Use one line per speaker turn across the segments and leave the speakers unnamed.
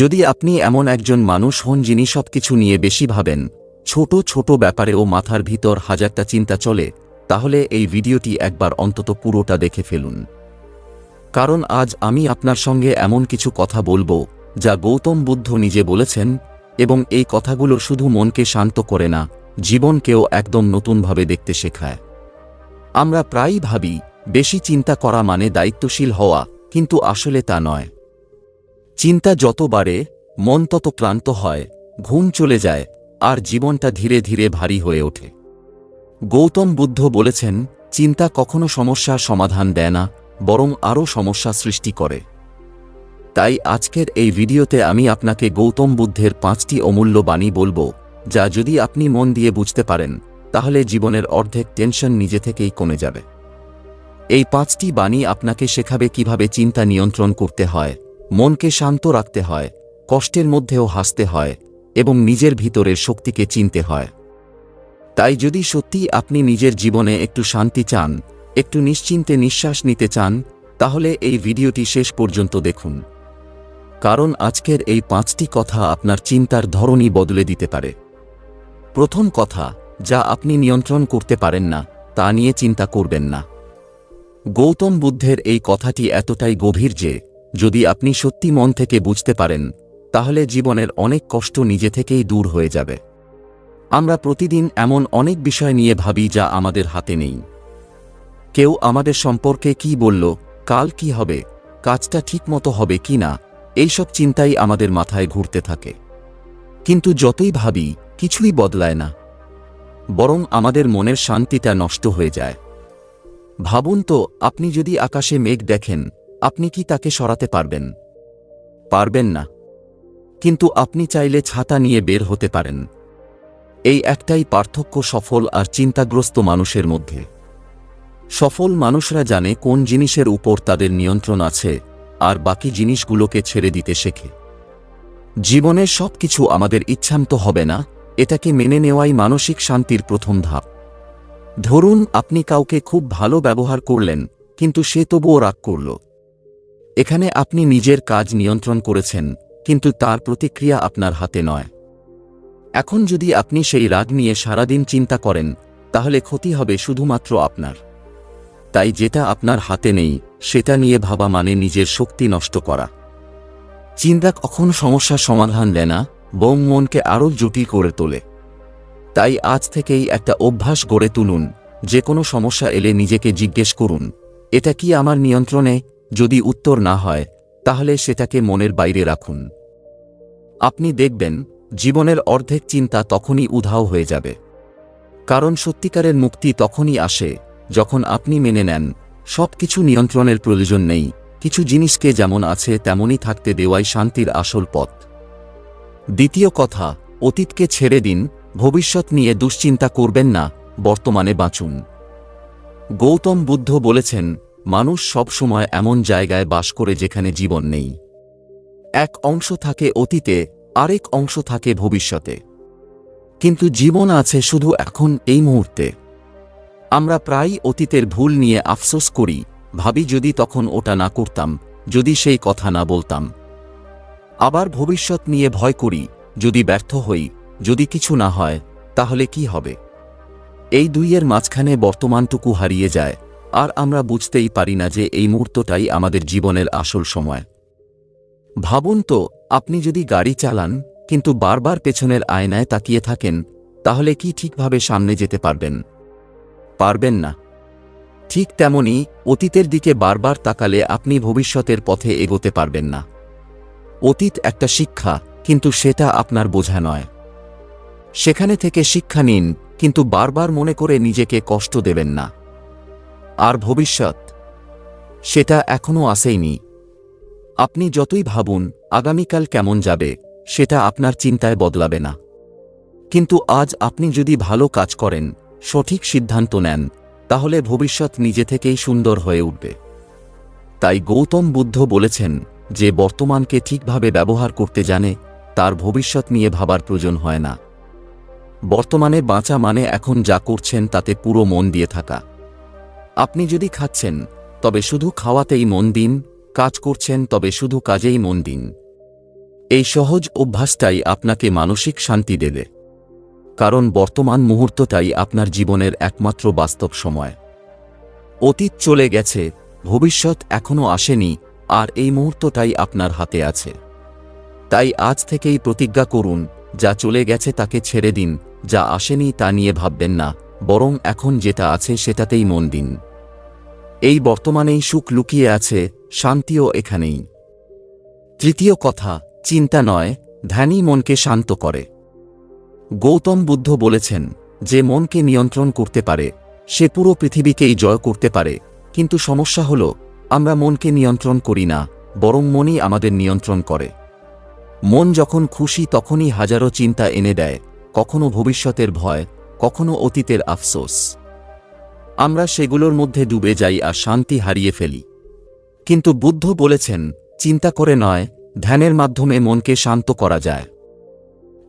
যদি আপনি এমন একজন মানুষ হন যিনি সবকিছু নিয়ে বেশি ভাবেন, ছোট ছোট ব্যাপারেও মাথার ভিতর হাজারটা চিন্তা চলে, তাহলে এই ভিডিওটি একবার অন্তত পুরোটা দেখে ফেলুন। কারণ আজ আমি আপনার সঙ্গে এমন কিছু কথা বলব, যা গৌতম বুদ্ধ নিজে বলেছেন, এবং এই কথাগুলো শুধু মনকে শান্ত করে না, জীবনকেও একদম নতুনভাবে দেখতে শেখায়। আমরা প্রায়ই ভাবি, বেশি চিন্তা করা মানে দায়িত্বশীল হওয়া, কিন্তু আসলে তা নয়। চিন্তা যত বাড়ে, মন তত ক্লান্ত হয়, ঘুম চলে যায়, আর জীবনটা ধীরে ধীরে ভারী হয়ে ওঠে। গৌতম বুদ্ধ বলেছেন, চিন্তা কখনো সমস্যার সমাধান দেয় না, বরং আরও সমস্যা সৃষ্টি করে। তাই আজকের এই ভিডিওতে আমি আপনাকে গৌতম বুদ্ধের পাঁচটি অমূল্য বাণী বলব, যা যদি আপনি মন দিয়ে বুঝতে পারেন, তাহলে জীবনের অর্ধেক টেনশন নিজে থেকেই কমে যাবে। এই পাঁচটি বাণী আপনাকে শেখাবে কীভাবে চিন্তা নিয়ন্ত্রণ করতে হয় মনকে শান্ত রাখতে হয়, কষ্টের মধ্যেও হাসতে হয় এবং নিজের ভিতরের শক্তিকে চিনতে হয়। তাই যদি সত্যি আপনি নিজের জীবনে একটু শান্তি চান, একটু নিশ্চিন্তে নিঃশ্বাস নিতে চান, তাহলে এই ভিডিওটি শেষ পর্যন্ত দেখুন। কারণ আজকের এই পাঁচটি কথা আপনার চিন্তার ধরনই বদলে দিতে পারে। প্রথম কথা, যা আপনি নিয়ন্ত্রণ করতে পারেন না, তা নিয়ে চিন্তা করবেন না। গৌতম বুদ্ধের এই কথাটি এতটাই গভীর যে যদি আপনি সত্যি মন থেকে বুঝতে পারেন, তাহলে জীবনের অনেক কষ্ট নিজে থেকেই দূর হয়ে যাবে। আমরা প্রতিদিন এমন অনেক বিষয় নিয়ে ভাবি যা আমাদের হাতে নেই। কেউ আমাদের সম্পর্কে কি বলল, কাল কি হবে, কাজটা ঠিকমতো হবে কি না, এইসব চিন্তাই আমাদের মাথায় ঘুরতে থাকে। কিন্তু যতই ভাবি, কিছুই বদলায় না। বরং আমাদের মনের শান্তিটা নষ্ট হয়ে যায়। ভাবুন তো, আপনি যদি আকাশে মেঘ দেখেন আপনি কি তাকে সরাতে পারবেন? পারবেন না। কিন্তু আপনি চাইলে ছাতা নিয়ে বের হতে পারেন। এই একটাই পার্থক্য সফল আর চিন্তাগ্রস্ত মানুষের মধ্যে। সফল মানুষরা জানে কোন জিনিসের উপর তাদের নিয়ন্ত্রণ আছে আর বাকি জিনিসগুলোকে ছেড়ে দিতে শেখে। জীবনের সব কিছু আমাদের ইচ্ছান্ত হবে না, এটাকে মেনে নেওয়াই মানসিক শান্তির প্রথম ধাপ। ধরুন আপনি কাউকে খুব ভালো ব্যবহার করলেন, কিন্তু সে তবুও রাগ করল। এখানে আপনি নিজের কাজ নিয়ন্ত্রণ করেছেন, কিন্তু তার প্রতিক্রিয়া আপনার হাতে নয়। এখন যদি আপনি সেই রাগ নিয়ে সারাদিন চিন্তা করেন, তাহলে ক্ষতি হবে শুধুমাত্র আপনার। তাই যেটা আপনার হাতে নেই, সেটা নিয়ে ভাবা মানে নিজের শক্তি নষ্ট করা। চিন্তা কখন সমস্যার সমাধান দেয় না বং মনকে আরও জটিল করে তোলে। তাই আজ থেকেই একটা অভ্যাস গড়ে তুলুন যে কোনো সমস্যা এলে নিজেকে জিজ্ঞেস করুন, এটা কি আমার নিয়ন্ত্রণে যদি উত্তর না হয়, তাহলে সেটাকে মনের বাইরে রাখুন। আপনি দেখবেন, জীবনের অর্ধেক চিন্তা তখনই উধাও হয়ে যাবে। কারণ সত্যিকারের মুক্তি তখনই আসে, যখন আপনি মেনে নেন সব কিছু নিয়ন্ত্রণের প্রয়োজন নেই, কিছু জিনিসকে যেমন আছে তেমনই থাকতে দেওয়াই শান্তির আসল পথ। দ্বিতীয় কথা, অতীতকে ছেড়ে দিন, ভবিষ্যৎ নিয়ে দুশ্চিন্তা করবেন না, বর্তমানে বাঁচুন। গৌতম বুদ্ধ বলেছেন মানুষ সব সময় এমন জায়গায় বাস করে যেখানে জীবন নেই। এক অংশ থাকে অতীতে, আরেক অংশ থাকে ভবিষ্যতে। কিন্তু জীবন আছে শুধু এখন, এই মুহূর্তে। আমরা প্রায়ই অতীতের ভুল নিয়ে আফসোস করি, ভাবি যদি তখন ওটা না করতাম, যদি সেই কথা না বলতাম। আবার ভবিষ্যৎ নিয়ে ভয় করি, যদি ব্যর্থ হই, যদি কিছু না হয়, তাহলে কি হবে? এই দুইয়ের মাঝখানে বর্তমানটুকু হারিয়ে যায়। আর আমরা বুঝতেই পারি না যে এই মুহূর্তটাই আমাদের জীবনের আসল সময়। ভাবুন তো, আপনি যদি গাড়ি চালান, কিন্তু বারবার পেছনের আয়নায় তাকিয়ে থাকেন, তাহলে কি ঠিকভাবে সামনে যেতে পারবেন? পারবেন না। ঠিক তেমনি অতীতের দিকে বারবার তাকালে আপনি ভবিষ্যতের পথে এগোতে পারবেন না। অতীত একটা শিক্ষা, কিন্তু সেটা আপনার বোঝা নয়। সেখানে থেকে শিক্ষা নিন, কিন্তু বারবার মনে করে নিজেকে কষ্ট দেবেন না। আর ভবিষ্যৎ, সেটা এখনও আসেইনি। আপনি যতই ভাবুন, আগামীকাল কেমন যাবে, সেটা আপনার চিন্তায় বদলাবে না। কিন্তু আজ আপনি যদি ভালো কাজ করেন, সঠিক সিদ্ধান্ত নেন, তাহলে ভবিষ্যৎ নিজে থেকেই সুন্দর হয়ে উঠবে। তাই গৌতম বুদ্ধ বলেছেন যে, বর্তমানকে ঠিকভাবে ব্যবহার করতে জানে, তার ভবিষ্যৎ নিয়ে ভাবার প্রয়োজন হয় না। বর্তমানে বাঁচা মানে এখন যা করছেন, তাতে পুরো মন দিয়ে থাকা। আপনি যদি খাচ্ছেন, তবে শুধু খাওয়াতেই মন দিন, কাজ করছেন, তবে শুধু কাজেই মন দিন। এই সহজ অভ্যাসটাই আপনাকে মানসিক শান্তি দেবে। কারণ বর্তমান মুহূর্তটাই আপনার জীবনের একমাত্র বাস্তব সময়। অতীত চলে গেছে, ভবিষ্যৎ এখনও আসেনি, আর এই মুহূর্তটাই আপনার হাতে আছে। তাই আজ থেকেই প্রতিজ্ঞা করুন, যা চলে গেছে তাকে ছেড়ে দিন, যা আসেনি তা নিয়ে ভাববেন না। বরং এখন যেটা আছে সেটাতেই মন দিন। এই বর্তমানেই সুখ লুকিয়ে আছে, শান্তিও এখানেই। তৃতীয় কথা, চিন্তা নয়, ধ্যানই মনকে শান্ত করে। গৌতম বুদ্ধ বলেছেন, যে মনকে নিয়ন্ত্রণ করতে পারে, সে পুরো পৃথিবীকেই জয় করতে পারে, কিন্তু সমস্যা হল, আমরা মনকে নিয়ন্ত্রণ করি না, বরং মনই আমাদের নিয়ন্ত্রণ করে। মন যখন খুশি তখনই হাজারো চিন্তা এনে দেয়, কখনো ভবিষ্যতের ভয় কখনো অতীতের আফসোস। আমরা সেগুলোর মধ্যে ডুবে যাই আর শান্তি হারিয়ে ফেলি। কিন্তু বুদ্ধ বলেছেন, চিন্তা করে নয়, ধ্যানের মাধ্যমে মনকে শান্ত করা যায়।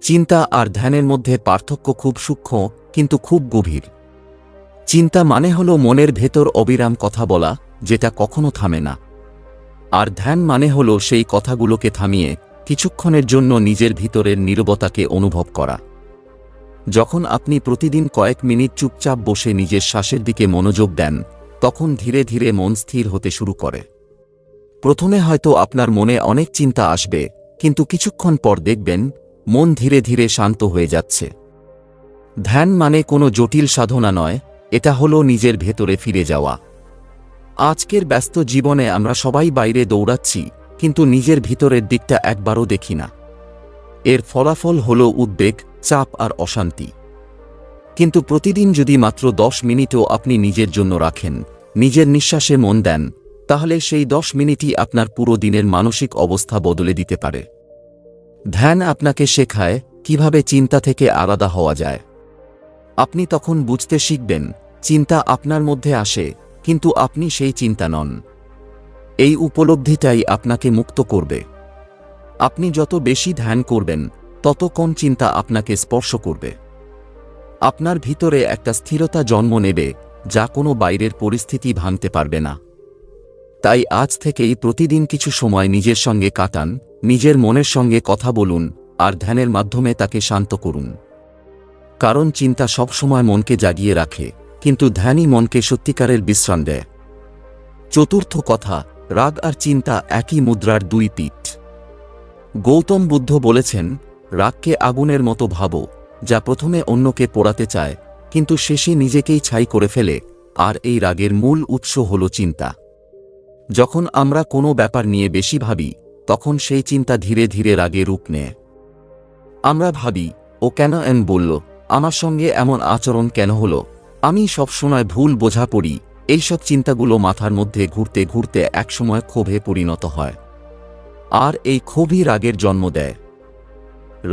চিন্তা আর ধ্যানের মধ্যে পার্থক্য খুব সূক্ষ্ম, কিন্তু খুব গভীর। চিন্তা মানে হল মনের ভেতর অবিরাম কথা বলা, যেটা কখনো থামে না। আর ধ্যান মানে হল সেই কথাগুলোকে থামিয়ে, কিছুক্ষণের জন্য নিজের ভিতরের নীরবতাকে অনুভব করা। যখন আপনি প্রতিদিন কয়েক মিনিট চুপচাপ বসে নিজের শ্বাসের দিকে মনোযোগ দেন, তখন ধীরে ধীরে মন স্থির হতে শুরু করে। প্রথমে হয়তো আপনার মনে অনেক চিন্তা আসবে, কিন্তু কিছুক্ষণ পর দেখবেন, মন ধীরে ধীরে শান্ত হয়ে যাচ্ছে। ধ্যান মানে কোনো জটিল সাধনা নয়, এটা হলো নিজের ভেতরে ফিরে যাওয়া। আজকের ব্যস্ত জীবনে আমরা সবাই বাইরে দৌড়াচ্ছি, কিন্তু নিজের ভিতরের দিকটা একবারও দেখি না। এর ফলাফল হল উদ্বেগ চাপ আর অশান্তি। কিন্তু প্রতিদিন যদি মাত্র দশ মিনিটও আপনি নিজের জন্য রাখেন, নিজের নিঃশ্বাসে মন দেন, তাহলে সেই দশ মিনিটই আপনার পুরো দিনের মানসিক অবস্থা বদলে দিতে পারে। ধ্যান আপনাকে শেখায় কীভাবে চিন্তা থেকে আলাদা হওয়া যায়। আপনি তখন বুঝতে শিখবেন, চিন্তা আপনার মধ্যে আসে, কিন্তু আপনি সেই চিন্তা নন। এই উপলব্ধিটাই আপনাকে মুক্ত করবে। আপনি যত বেশি ধ্যান করবেন তত চিন্তা আপনাকে স্পর্শ করবে। আপনার ভিতরে একটা স্থিরতা জন্ম নেবে, যা কোনো বাইরের পরিস্থিতি ভাঙতে পারবে না। তাই আজ থেকেই প্রতিদিন কিছু সময় নিজের সঙ্গে কাটান, নিজের মনের সঙ্গে কথা বলুন, আর ধ্যানের মাধ্যমে তাকে শান্ত করুন। কারণ চিন্তা সবসময় মনকে জাগিয়ে রাখে, কিন্তু ধ্যানই মনকে সত্যিকারের বিশ্রাম দেয়। চতুর্থ কথা, রাগ আর চিন্তা একই মুদ্রার দুই পিঠ। গৌতম বুদ্ধ বলেছেন রাগকে আগুনের মতো ভাবো, যা প্রথমে অন্যকে পোড়াতে চায়, কিন্তু শেষে নিজেকেই ছাই করে ফেলে, আর এই রাগের মূল উৎস হল চিন্তা। যখন আমরা কোনো ব্যাপার নিয়ে বেশি ভাবি, তখন সেই চিন্তা ধীরে ধীরে রাগে রূপ নেয়। আমরা ভাবি, ও কেন? এন বলল, আমার সঙ্গে এমন আচরণ কেন হলো? আমি সবসময় ভুল বোঝা পড়ি এইসব চিন্তাগুলো মাথার মধ্যে ঘুরতে ঘুরতে একসময় ক্ষোভে পরিণত হয়। আর এই ক্ষোভই রাগের জন্ম দেয়।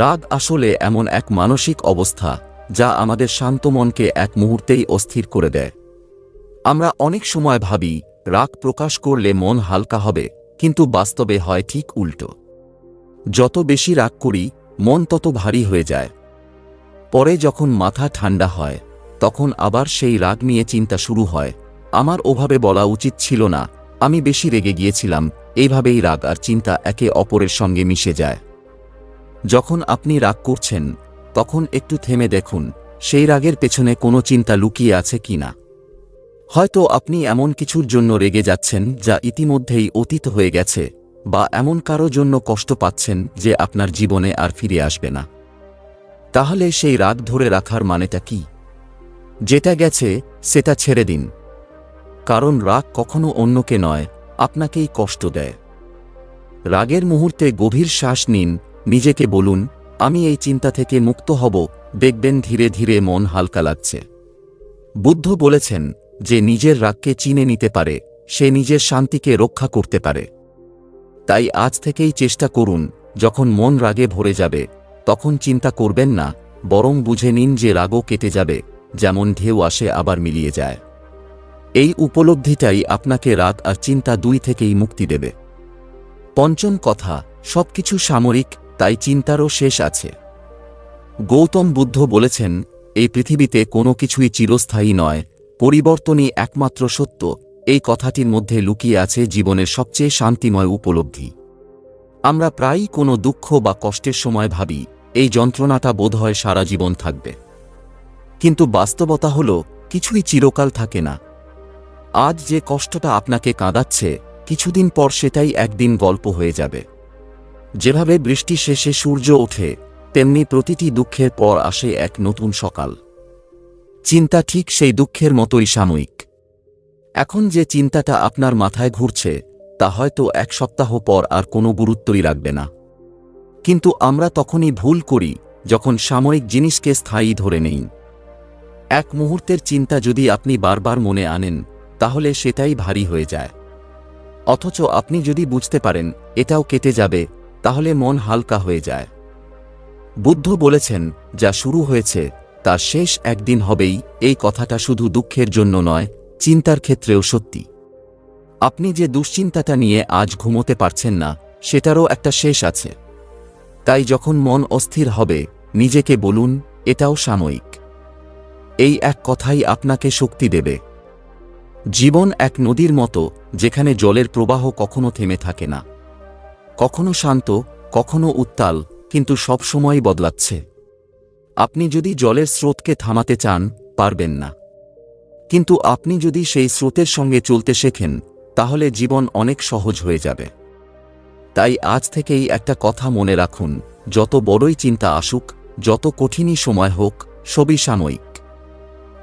রাগ আসলে এমন এক মানসিক অবস্থা, যা আমাদের শান্ত মনকে এক মুহূর্তেই অস্থির করে দেয়। আমরা অনেক সময় ভাবি, রাগ প্রকাশ করলে মন হালকা হবে, কিন্তু বাস্তবে হয় ঠিক উল্টো। যত বেশি রাগ করি, মন তত ভারী হয়ে যায়। পরে যখন মাথা ঠান্ডা হয়, তখন আবার সেই রাগ নিয়ে চিন্তা শুরু হয়, আমার ওভাবে বলা উচিত ছিল না, আমি বেশি রেগে গিয়েছিলাম, এইভাবেই রাগ আর চিন্তা একে অপরের সঙ্গে মিশে যায়। যখন আপনি রাগ করছেন, তখন একটু থেমে দেখুন, সেই রাগের পেছনে কোনো চিন্তা লুকিয়ে আছে কি না। হয়তো আপনি এমন কিছুর জন্য রেগে যাচ্ছেন যা ইতিমধ্যেই অতীত হয়ে গেছে, বা এমন কারও জন্য কষ্ট পাচ্ছেন যে আপনার জীবনে আর ফিরে আসবে না। তাহলে সেই রাগ ধরে রাখার মানেটা কি? যেটা গেছে, সেটা ছেড়ে দিন। কারণ রাগ কখনো অন্যকে নয়, আপনাকেই কষ্ট দেয়। রাগের মুহূর্তে গভীর শ্বাস নিন নিজেকে বলুন, আমি এই চিন্তা থেকে মুক্ত হব। দেখবেন ধীরে ধীরে মন হালকা লাগছে। বুদ্ধ বলেছেন যে নিজের রাগকে চিনে নিতে পারে, সে নিজের শান্তিকে রক্ষা করতে পারে। তাই আজ থেকেই চেষ্টা করুন, যখন মন রাগে ভরে যাবে, তখন চিন্তা করবেন না, বরং বুঝে নিন যে রাগও কেটে যাবে, যেমন ঢেউ আসে আবার মিলিয়ে যায়। এই উপলব্ধিটাই আপনাকে রাগ আর চিন্তা দুই থেকেই মুক্তি দেবে। পঞ্চম কথা, সবকিছু সামরিক তাই চিন্তারও শেষ আছে। গৌতম বুদ্ধ বলেছেন, এই পৃথিবীতে কোনো কিছুই চিরস্থায়ী নয়, পরিবর্তনই একমাত্র সত্য। এই কথাটির মধ্যে লুকিয়ে আছে জীবনের সবচেয়ে শান্তিময় উপলব্ধি। আমরা প্রায়ই কোনো দুঃখ বা কষ্টের সময় ভাবি, এই যন্ত্রণাটা বোধহয় সারা জীবন থাকবে। কিন্তু বাস্তবতা হল, কিছুই চিরকাল থাকে না। আজ যে কষ্টটা আপনাকে কাঁদাচ্ছে, কিছুদিন পর সেটাই একদিন গল্প হয়ে যাবে। যেভাবে বৃষ্টি শেষে সূর্য ওঠে, তেমনি প্রতিটি দুঃখের পর আসে এক নতুন সকাল। চিন্তা ঠিক সেই দুঃখের মতোই সাময়িক। এখন যে চিন্তাটা আপনার মাথায় ঘুরছে, তা হয়তো এক সপ্তাহ পর আর কোনো গুরুত্বই রাখবে না। কিন্তু আমরা তখনই ভুল করি, যখন সাময়িক জিনিসকে স্থায়ী ধরে নেই। এক মুহূর্তের চিন্তা যদি আপনি বারবার মনে আনেন, তাহলে সেটাই ভারী হয়ে যায়। অথচ আপনি যদি বুঝতে পারেন, এটাও কেটে যাবে তাহলে মন হালকা হয়ে যায়। বুদ্ধ বলেছেন, যা শুরু হয়েছে, তার শেষ একদিন হবেই। এই কথাটা শুধু দুঃখের জন্য নয়, চিন্তার ক্ষেত্রেও সত্যি। আপনি যে দুশ্চিন্তাটা নিয়ে আজ ঘুমোতে পারছেন না, সেটারও একটা শেষ আছে। তাই যখন মন অস্থির হবে, নিজেকে বলুন, এটাও সাময়িক। এই এক কথাই আপনাকে শক্তি দেবে। জীবন এক নদীর মতো, যেখানে জলের প্রবাহ কখনো থেমে থাকে না। কখনো শান্ত, কখনো উত্তাল, কিন্তু সবসময় বদলাচ্ছে। আপনি যদি জলের স্রোতকে থামাতে চান, পারবেন না। কিন্তু আপনি যদি সেই স্রোতের সঙ্গে চলতে শেখেন, তাহলে জীবন অনেক সহজ হয়ে যাবে। তাই আজ থেকেই একটা কথা মনে রাখুন, যত বড়ই চিন্তা আসুক, যত কঠিনই সময় হোক, সবই সাময়িক।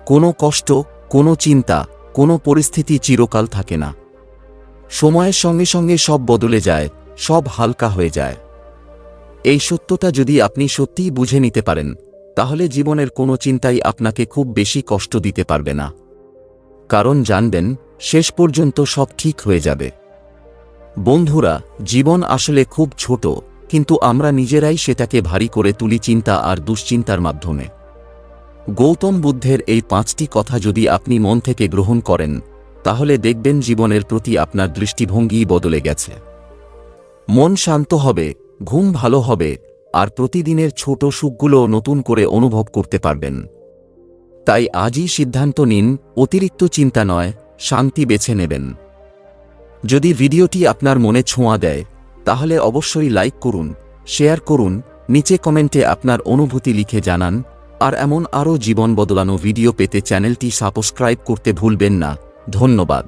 কোনো কষ্ট, কোনো চিন্তা, কোনো পরিস্থিতি চিরকাল থাকে না। সময়ের সঙ্গে সঙ্গে সব বদলে যায় সব হালকা হয়ে যায়। এই সত্যটা যদি আপনি সত্যিই বুঝে নিতে পারেন, তাহলে জীবনের কোনো চিন্তাই আপনাকে খুব বেশি কষ্ট দিতে পারবে না। কারণ জানবেন, শেষ পর্যন্ত সব ঠিক হয়ে যাবে। বন্ধুরা, জীবন আসলে খুব ছোট, কিন্তু আমরা নিজেরাই সেটাকে ভারী করে তুলি চিন্তা আর দুশ্চিন্তার মাধ্যমে। গৌতম বুদ্ধের এই পাঁচটি কথা যদি আপনি মন থেকে গ্রহণ করেন, তাহলে দেখবেন জীবনের প্রতি আপনার দৃষ্টিভঙ্গিই বদলে গেছে। মন শান্ত হবে, ঘুম ভালো হবে, আর প্রতিদিনের ছোট সুখগুলো নতুন করে অনুভব করতে পারবেন। তাই আজই সিদ্ধান্ত নিন, অতিরিক্ত চিন্তা নয়, শান্তি বেছে নেবেন। যদি ভিডিওটি আপনার মনে ছোঁয়া দেয়, তাহলে অবশ্যই লাইক করুন, শেয়ার করুন, নিচে কমেন্টে আপনার অনুভূতি লিখে জানান, আর এমন আরও জীবন বদলানো ভিডিও পেতে চ্যানেলটি সাবস্ক্রাইব করতে ভুলবেন না। ধন্যবাদ।